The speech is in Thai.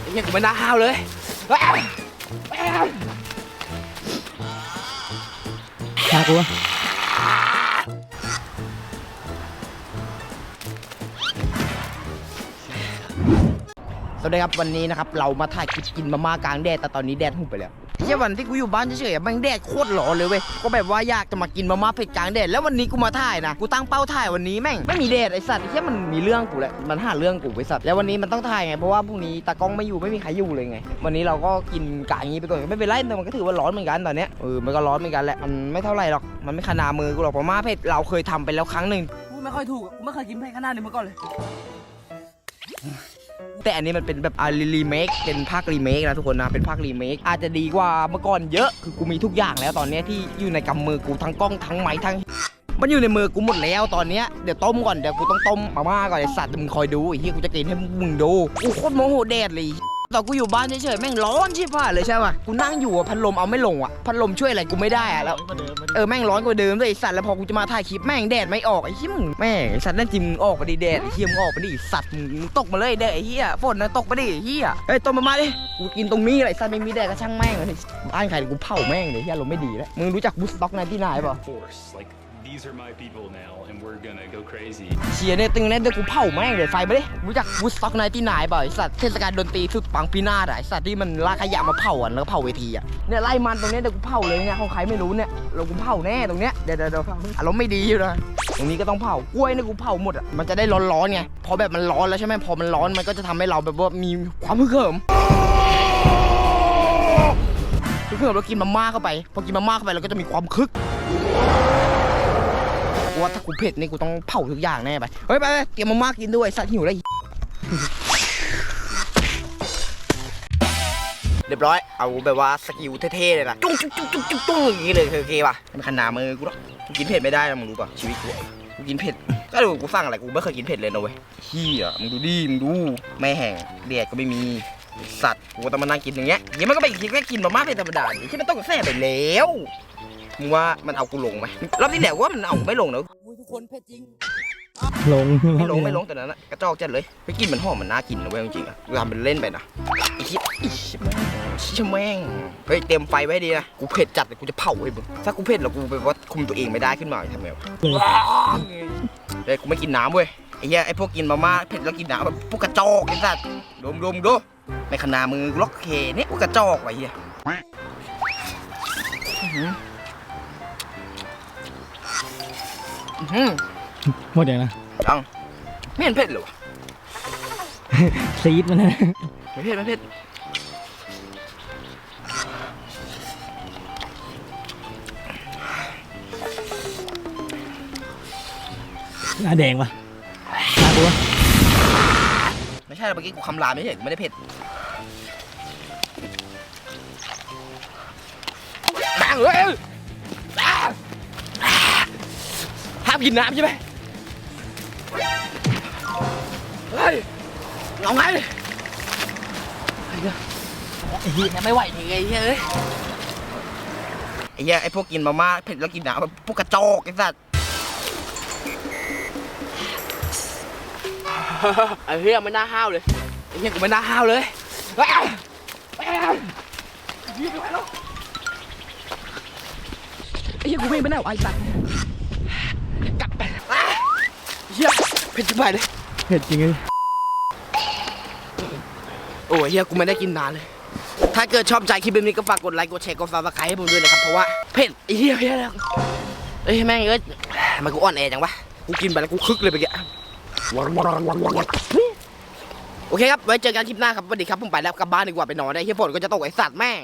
ไอ้เหี้ยกูไม่น่าห้าวเลยอ้าวอ้าวน่ากลัวสวัสดีครับวันนี้นะครับ เรามาถ่ายคลิปกินมาม่ากลางแดดแต่ตอนนี้แดดหุบไปแล้ว เชี่ยวันที่กูอยู่บ้านเฉยๆอะแม่งแดดโคตรร้อนเลยเว้ยก็แบบว่าอยากจะมากินมาม่าเผ็ดกลางแดดแล้ววันนี้กูมาถ่ายนะกูตั้งเป้าถ่ายวันนี้แม่งไม่มีแดดไอสัตว์ไอ้เชี่ยมันมีเรื่องกูแหละมันหาเรื่องกูไอสัตว์แล้ววันนี้มันต้องถ่ายไงเพราะว่าพรุ่งนี้ตากล้องไม่อยู่ไม่มีใครอยู่เลยไง วันนี้เราก็กินกะอย่างนี้ไปก่อนไม่เป็นไรแต่มันก็ถือว่าร้อนเหมือนกันตอนเนี้ยเออมันก็ร้อนเหมือนกันแหละมันไม่เท่าไหร่หรอกมันไม่ขนามือกูหรอกมาม่าเผ็ดเราเคยทำไปแล้วครั้งหนึ่งพูดไม่ค่อยถูกกูไม่เคยกินเผ็ดขนาดนี้มาก่อนเลย แต่อันนี้มันเป็นแบบอารีเมคเป็นภาครีเมคนะทุกคนนะเป็นภาครีเมคอาจจะดีกว่าเมื่อก่อนเยอะคือกูมีทุกอย่างแล้วตอนนี้ที่อยู่ในกำมือกูทั้งกล้องทั้งไม้ทั้งมันอยู่ในมือกูหมดแล้วตอนเนี้ยเดี๋ยวต้มก่อนเดี๋ยวกูต้องต้มมาม่าก่อนไอสัตว์มึงคอยดูไอ้เหี้ยกูจะกินให้มึงดูกูโคตรโมโหแดดเลย ตอนกูอยู่บ้านเฉยๆแม่งร้อนชิบหายเลยใช่ป่ะกูนั่งอยู่อะพัดลมเอาไม่ลงอะพัดลมช่วยอะไรกูไม่ได้อะแล้วเออแม่งร้อนกว่าเดิมเลยไอ้สัตว์แล้วพอกูจะมาถ่ายคลิปแม่งแดดไม่ออกไอ้เหี้ยมึงแม่งไอ้สัตว์นั่นจริงมึงออกไปดิแดดไอ้เหี้ยมึงออกไปดิสัตว์มึงมึงตกมาเลยแดดไอ้เหี้ยฝนนะตกไปดิไอ้เหี้ยเฮ้ยต้มมามาดิกูกินตรงนี้เลยไอ้สัตว์ไม่มีแดดก็ช่างแม่งเลยบ้านใครกูเผาแม่งเลยเหี้ยลมณ์ไม่ดีแล้วมึงรู้จักบูสต็อกในที่ไหนป่ะ force. Like these are my people now, and we're gonna go crazy. เชียร์เนี่ยตึงเนี่ยเดี๋ยวกูเผาแม่งเลยไฟไปดิรู้จักบูสต็อกในที่ไหนป่ะไอ้สัตว์เทศกาลดนตรีสุดปังปีหน้าอะไอ้สัตว์ที่มันลากขยะมาเผาอะแล้วเผาเวทีอะเนี่ยไล่มันตรงเนี้ยเดี๋ยวกูเผาเลยเนี่ยของใครไม่รู้เนี่ยเรากูเผาแน่ตรงเนี้ยเดี๋ยวเดี๋ยวเดี๋ยวอารมณ์ไม่ดีอยู่นะตรงนี้ก็ต้องเผากล้วยเนี่ยกูเผาหมดอะมันจะได้ร้อนๆไงพอแบบมันร้อนแล้วใช่ไหมพอมันร้อนมันก็จะทำให้เราแบบว่ามีความฮึกเหิมฮึกเหิมเรากินมาม่าเข้าไป พอกินมาม่าเข้าไปเราก็จะมีความคึก ว่าถ้ากูเผ็ดนี่กูต้องเผาทุกอย่างแน่ไป เฮ้ยไปไปเตรียมมาม่ากินด้วยสัตว์หิวแล้วเรียบร้อย เอาแบบว่าสกิลเท่ๆเลยนะจุ้งจุ้งจุ้งจุ้งจุ้งจุ้งอย่างนี้เลยโอเคป่ะมันขนาดมือกูหรอกกูกินเผ็ดไม่ได้นะมึงรู้ป่ะชีวิตกูอะกูกินเผ็ดก็ดูกูสั่งอะไรกูไม่เคยกินเผ็ดเลยนะเว้ยเฮียมึงดูดิมึงดูไม่แห้งแดดก็ไม่มีสัตว์กูต้องมานั่งกินอย่างเงี้ยอย่างมันก็ไปกินแค่กินมาม่าเป็นธรรมดาดิที่มันต้องแซ่บไปแล้ว มึงว่ามันเอากูลงไหมรอบที่แล้วว่ามันเอาไม่ลงนะอุ้ยทุกคนเผ็ดจริง ลงไม่ลงไม่ลงแต่นั้นนะกระจอกจัดเลย ไปกินมันหอมมันน่ากินนะเว้ยจริงๆอะทำเป็นเล่นไปนะไอ้เหี้ยไอ้เหี้ยแม่งเชี่ยแม่งเฮ้ยเตรียมไฟไว้ให้ดีนะ กูเผ็ดจัดเลยกูจะเผาให้มึง ถ้ากูเผ็ดแล้วกูแบบว่าคุมตัวเองไม่ได้ขึ้นมาทำไงวะเฮ้ยกูไม่กินน้ำเว้ยไอ้เหี้ยไอ้พวกกินมาม่าเผ็ดแล้วกินน้ำแบบพวกกระจอกไอ้สัตว์ดมดมดูในขนามือล็อกเคเนี่ยพวกกระจอกไว้เหี้ย อื้อหืออื้อหือหมดอย่างนะจังไม่เห็นเผ็ดเลยวะซีดมันนะไม่เผ็ดไม่เผ็ดหน้าแดงปะน่ากลัวไม่ใช่เมื่อกี้กูคำรามไม่เห็นไม่ได้เผ็ดดังเลยามกินน้ำใช่ไหมเฮ้ยเอาไงไอ้เหี้ยไอ้เหี้ยไม่ไหวจริงไอ้เหี้ยเอ้ยไอ้เหี้ยไอ้พวกกินมาม่าเผ็ดแล้วกินน้ำแบบพวกกระจอกไอ้สัตว์ไอ้เฮียไม่น่าห้าวเลยไอ้เฮียกูไม่น่าห้าวเลยอ้าวอ้าวเฮียไม่ไหวแล้วไอ้เฮียกูวิ่งไปไหนวะไอ้สัตว์กลับไปอ้าวเฮีย เผ็ดจิ๋วไปเลยเผ็ดจริงเลยโอ้ยเฮียกูไม่ได้กินนานเลย ถ้าเกิดชอบใจคลิปแบบนี้ก็ฝากกดไลค์กดแชร์กดซับสไครต์ให้ผมด้วยนะครับเพราะว่าเผ็ดไอ้เฮียเฮียแล้วเอ้ยแม่งเอ้ยทำไมันกูอ่อนแอจังวะกูกินไปแล้วกูคึกเลยไปแกโอเคครับไว้เจอกันคลิปหน้าครับสวัสดีครับผมไปแล้วกลับบ้านดีกว่าไปนอนได้เฮียฝนก็จะตกไอ้สัตว์แม่ง